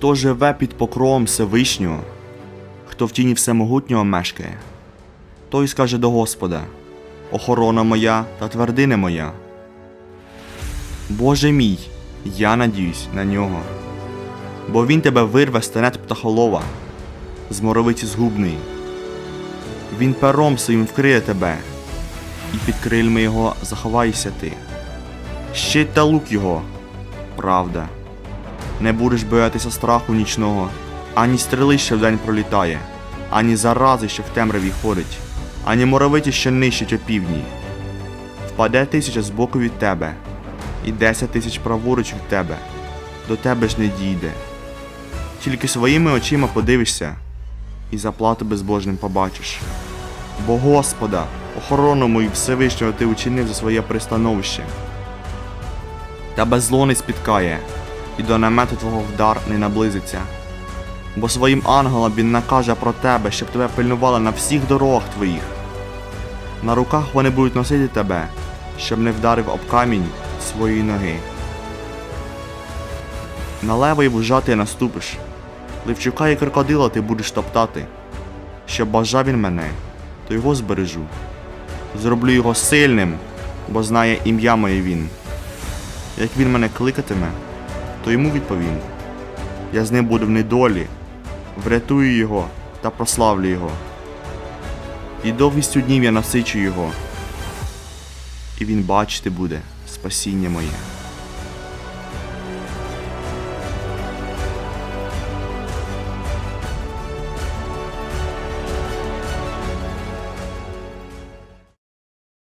Хто живе під покровом Всевишнього, хто в тіні всемогутнього мешкає, той скаже до Господа: Охорона моя та твердине моя. Боже мій, я надіюсь на нього, бо він тебе вирве з птахолова, з моровиці згубний. Він пером своїм вкриє тебе, і під крильми його заховаєшся ти. Щит та лук його, правда. Не будеш боятися страху нічного, ані стріли, що вдень пролітає, ані зарази, що в темряві ходить, ані моровиті, що нищить опівдні. Впаде тисяча з боку від тебе, і десять тисяч праворуч від тебе, до тебе ж не дійде. Тільки своїми очима подивишся, і заплату безбожним побачиш. Бо Господа, охорону мою Всевишнього ти учинив за своє пристановище. Тебе зло не спіткає, і до намету твого вдар не наблизиться. Бо своїм ангелам він накаже про тебе, щоб тебе пильнували на всіх дорогах твоїх. На руках вони будуть носити тебе, щоб не вдарив об камінь своєї ноги. На лева й вужа наступиш, Левчука і крокодила ти будеш топтати. Щоб бажав він мене, то його збережу. Зроблю його сильним, бо знає ім'я моє він. Як він мене кликатиме, то йому відповім. Я з ним буду в недолі, врятую його та прославлю його. І довгістю днів я насичу його, і він бачити буде спасіння моє.